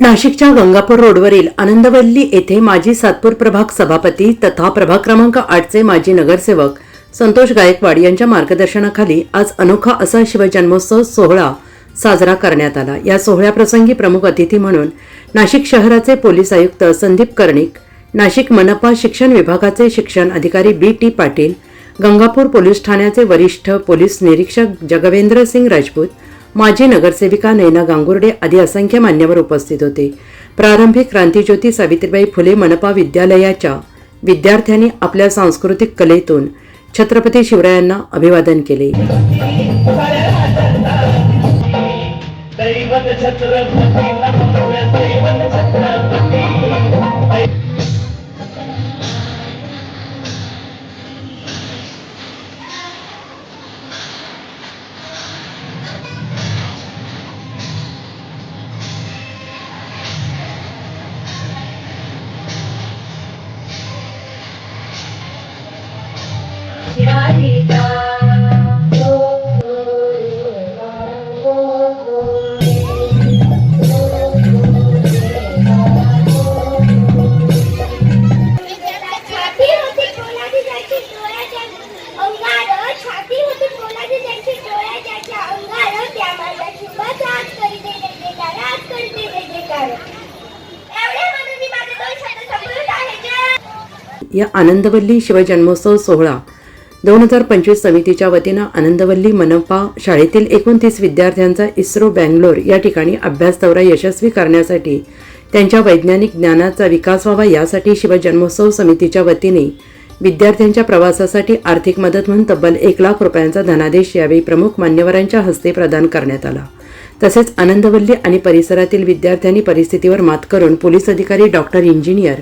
नाशिकच्या गंगापूर रोडवरील आनंदवल्ली येथे माजी सातपूर प्रभाग सभापती तथा प्रभाग क्रमांक आठचे माजी नगरसेवक संतोष गायकवाड यांच्या मार्गदर्शनाखाली आज अनोखा असा शिवजन्मोत्सव सोहळा साजरा करण्यात आला. या सोहळ्याप्रसंगी प्रमुख अतिथी म्हणून नाशिक शहराचे पोलीस आयुक्त संदीप कर्णिक नाशिक मनपा शिक्षण विभागाचे शिक्षण अधिकारी B T Patil Gangapur police ठाण्याचे वरिष्ठ पोलीस निरीक्षक जगवेंद्र सिंग राजपूत माजी नगरसेविका नैना गांगुर्डे आदी असंख्य मान्यवर उपस्थित होते. प्रारंभिक क्रांतीज्योती सावित्रीबाई फुले मनपा विद्यालयाच्या विद्यार्थ्यांनी आपल्या सांस्कृतिक कलेतून छत्रपती शिवरायांना अभिवादन केले. दैवत छत्रपती या आनंदवल्ली शिवजन्मोत्सव सोहळा दोन हजार पंचवीस समितीच्या वतीनं आनंदवल्ली मनपा शाळेतील एकोणतीस विद्यार्थ्यांचा इस्रो बँगलोर या ठिकाणी अभ्यास दौरा यशस्वी करण्यासाठी त्यांच्या वैज्ञानिक ज्ञानाचा विकास व्हावा यासाठी शिवजन्मोत्सव समितीच्या वतीने विद्यार्थ्यांच्या प्रवासासाठी आर्थिक मदत म्हणून तब्बल एक लाख रुपयांचा धनादेश यावेळी प्रमुख मान्यवरांच्या हस्ते प्रदान करण्यात आला. तसेच आनंदवल्ली आणि परिसरातील विद्यार्थ्यांनी परिस्थितीवर मात करून पोलीस अधिकारी डॉक्टर इंजिनियर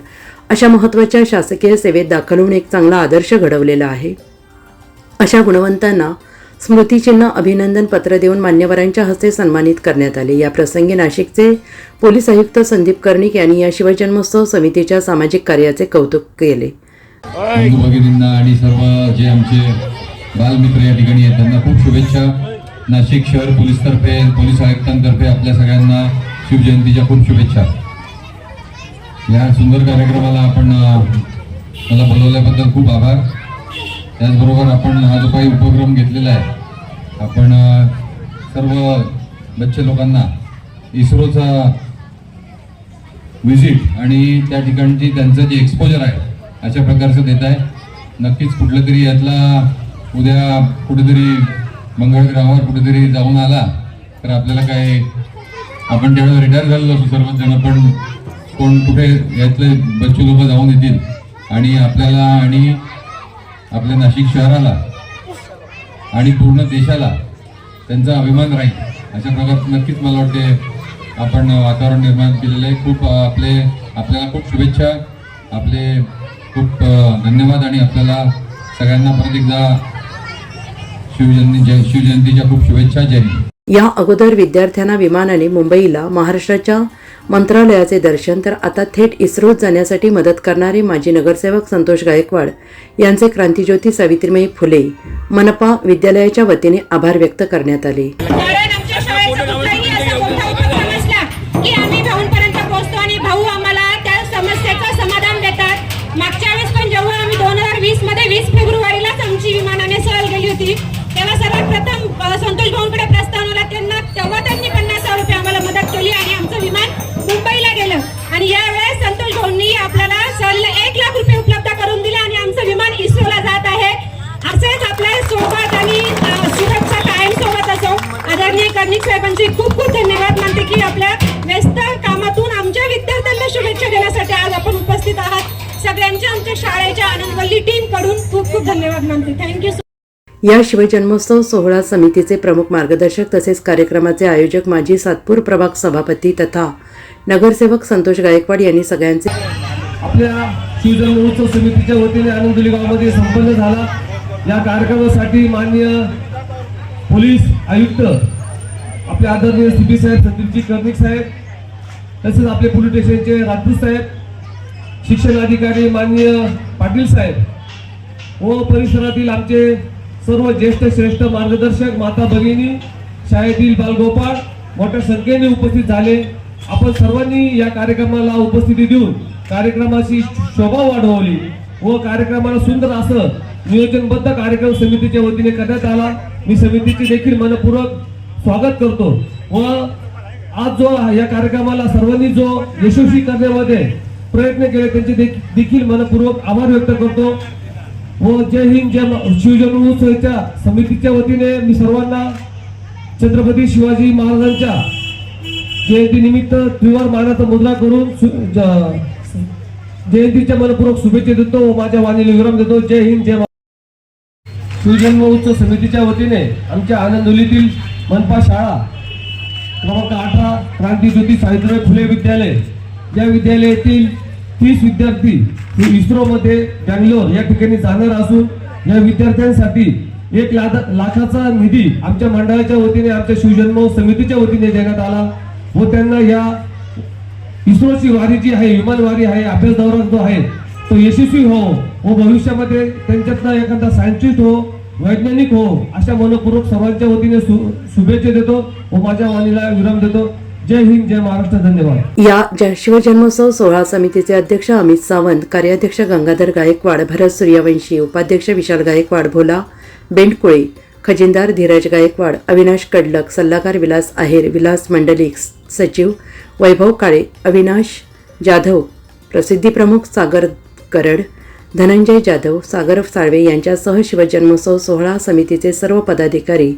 अशा महत्त्वाच्या शासकीय सेवेत दाखल होऊन एक चांगला आदर्श घडवलेला आहे. अशा गुणवंतांना स्मृतिचिन्ह अभिनंदन पत्र देऊन मान्यवरांच्या हस्ते सन्मानित करण्यात आले. या प्रसंगी नाशिकचे पोलीस आयुक्त संदीप कर्णिक यांनी या शिवजन्मोत्सव समितीच्या सामाजिक कार्याचे कौतुक केले. भगिनींना आणि सर्व जे आमचे बालमित्र या ठिकाणी आहेत त्यांना खूप शुभेच्छा. नाशिक शहर पोलीसतर्फे पोलीस आयुक्तांतर्फे आपल्या सगळ्यांना शिवजयंतीच्या खूप शुभेच्छा. या सुंदर कार्यक्रमाला आपण मला बोलवल्याबद्दल खूप आभार. त्याचबरोबर आपण हा जो काही उपक्रम घेतलेला आहे आपण सर्व बच्चे लोकांना इस्रोचा व्हिजिट आणि त्या ठिकाणची त्यांचं जे एक्सपोजर आहे अशा प्रकारचं देत आहे. नक्कीच कुठलं तरी यातला उद्या कुठेतरी मंगळ ग्रहावर कुठेतरी जाऊन आला तर आपल्याला काय आपण त्यावेळेस रिटायर झालेलो असू सर्वच जण पण कोण कुठे यातले बच्चे लोक जाऊन येतील. आणि आपल्याला आणि आपल्या नाशिक शहराला आणि पूर्ण देशाला त्यांचा अभिमान राहील. अशा प्रकारे नक्कीच मला वाटते आपण वातावरण निर्माण केलेलं आहे. खूप आपले आपल्याला खूप शुभेच्छा. आपले खूप धन्यवाद आणि आपल्याला सगळ्यांना परत एकदा शिवजयंती जय शिवजयंतीच्या खूप शुभेच्छा. जय या अगोदर विद्यार्थ्यांना विमानाने मुंबईला महाराष्ट्राच्या मंत्रालयाचे दर्शन तर आता थेट इस्रोत जाण्यासाठी मदत करणारे माजी नगरसेवक संतोष गायकवाड यांचे क्रांतीज्योती सावित्रीमाई फुले मनपा विद्यालयाच्या वतीने आभार व्यक्त करण्यात आले. कारण आमच्या शाळेचा कुठलाही असा मोठा उपक्रम असला की आम्ही भाऊंपर्यंत पोहोचतो आणि भाऊ आम्हाला त्या समस्येचं समाधान देतात. मागच्या वेळेस पण जेव्हा आम्ही दोन हजार वीसमध्ये वीस फेब्रुवारीलाच आमची विमानाने सहल गेली होती तेव्हा सर्वात प्रथम संतोष भाऊंकडे सगळ्यांच्या आमच्या शाळेच्या आनंदवल्ली टीमकडून खूप खूप धन्यवाद मानते. थँक्यू या शिवजन्मोत्सव सोहळा समितीचे प्रमुख मार्गदर्शक तसेच कार्यक्रमाचे आयोजक माजी सातपूर प्रभाग सभापती तथा नगरसेवक संतोष गायकवाड यांनी सगळ्यांचे आपल्या शिवजन्म महोत्सव समितीच्या वतीने आनंदोली गावामध्ये संपन्न झाला. या कार्यक्रमासाठी माननीय पोलीस आयुक्त आपले आदरणीय सी साहेब संदीपजी कर्णिक साहेब तसेच आपले पोलीस स्टेशनचे राजपूत साहेब शिक्षण अधिकारी माननीय पाटील साहेब व परिसरातील आमचे सर्व ज्येष्ठ श्रेष्ठ मार्गदर्शक माता भगिनी शाळेतील बालगोपाळ मोठ्या संख्येने उपस्थित झाले. आपण सर्वांनी या कार्यक्रमाला उपस्थिती देऊन कार्यक्रमाची शोभा वाढवली व कार्यक्रमाला सुंदर असं नियोजनबद्ध कार्यक्रम समितीच्या वतीने करण्यात आला. मी समितीचे देखील मनपूर्वक स्वागत करतो व आज जो या कार्यक्रमाला सर्वांनी जो यशस्वी करण्यामध्ये प्रयत्न केले. त्यांचे देखील मनपूर्वक आभार व्यक्त करतो. व जय हिंद जय शिवजन्म समितीच्या वतीने मी सर्वांना छत्रपती शिवाजी महाराजांच्या जयंतीनिमित्त त्रिवार मानाचा मुद्रा करून जयंतीच्या मनपूर्वक शुभेच्छा देतो व माझ्या वाणीला विराम देतो. जय हिंद जय मा- शिवजन्म उत्सव समितीच्या वतीने आमच्या आनंदोलीतील मनपा शाळा क्रमांक अठरा क्रांती ज्योती सावित्रीबाई फुले विद्यालय. या विद्यालयातील तीस विद्यार्थी हे इस्रोमध्ये बँगलोर या ठिकाणी जाणार असून या विद्यार्थ्यांसाठी एक लाखाचा निधी आमच्या मंडळाच्या वतीने आमच्या शिवजन्म समितीच्या वतीने देण्यात आला व त्यांना या इस्रोची वारी जी आहे विमान वारी आहे अभ्यास दौरा जो आहे तो यशस्वी हो व भविष्यामध्ये त्यांच्यातला एखादा सायंटिस्ट हो वैज्ञानिक हो अशा मनपूर्वक सर्वांच्या वतीने शुभेच्छा देतो व माझ्या वाणीला विराम देतो. जय हिंद जय महाराष्ट्र धन्यवाद. या शिवजन्मोत्सव सोहळा समितीचे अध्यक्ष अमित सावंत कार्याध्यक्ष गंगाधर गायकवाड भरत सूर्यवंशी उपाध्यक्ष विशाल गायकवाड भोला बेंडकुळे खजिनदार धीरज गायकवाड अविनाश कडलक सल्लागार विलास आहेर विलास मंडलिक सचिव वैभव काळे अविनाश जाधव प्रसिद्धीप्रमुख सागर करड धनंजय जाधव सागर साळवे यांच्यासह शिवजन्मोत्सव सोहळा समितीचे सर्व पदाधिकारी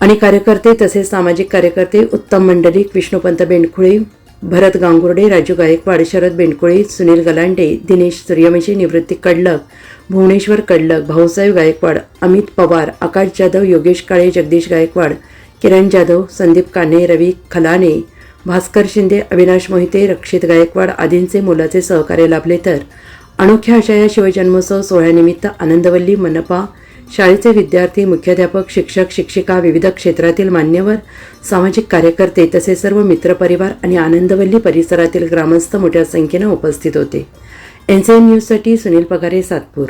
आणि कार्यकर्ते तसेच सामाजिक कार्यकर्ते उत्तम मंडलिक विष्णुपंत बेंडखुळे भरत गांगुर्डे राजू गायकवाड शरद बेंडकुळे सुनील गलांडे दिनेश सूर्यवंशी निवृत्ती कडलक भुवनेश्वर कडलक भाऊसाहेब गायकवाड अमित पवार आकाश जाधव योगेश काळे जगदीश गायकवाड किरण जाधव संदीप कान्हे रवी खलाने भास्कर शिंदे अविनाश मोहिते रक्षित गायकवाड आदींचे मुलाचे सहकार्य लाभले तर अनोख्या अशा या शिवजन्मोत्सव सोहळ्यानिमित्त आनंदवल्ली मनपा शाळेचे विद्यार्थी मुख्याध्यापक शिक्षक शिक्षिका विविध क्षेत्रातील मान्यवर सामाजिक कार्यकर्ते तसे सर्व मित्रपरिवार आणि आनंदवल्ली परिसरातील ग्रामस्थ मोठ्या संख्येनं उपस्थित होते. एन सी एन न्यूजसाठी सुनील पगारे सातपूर.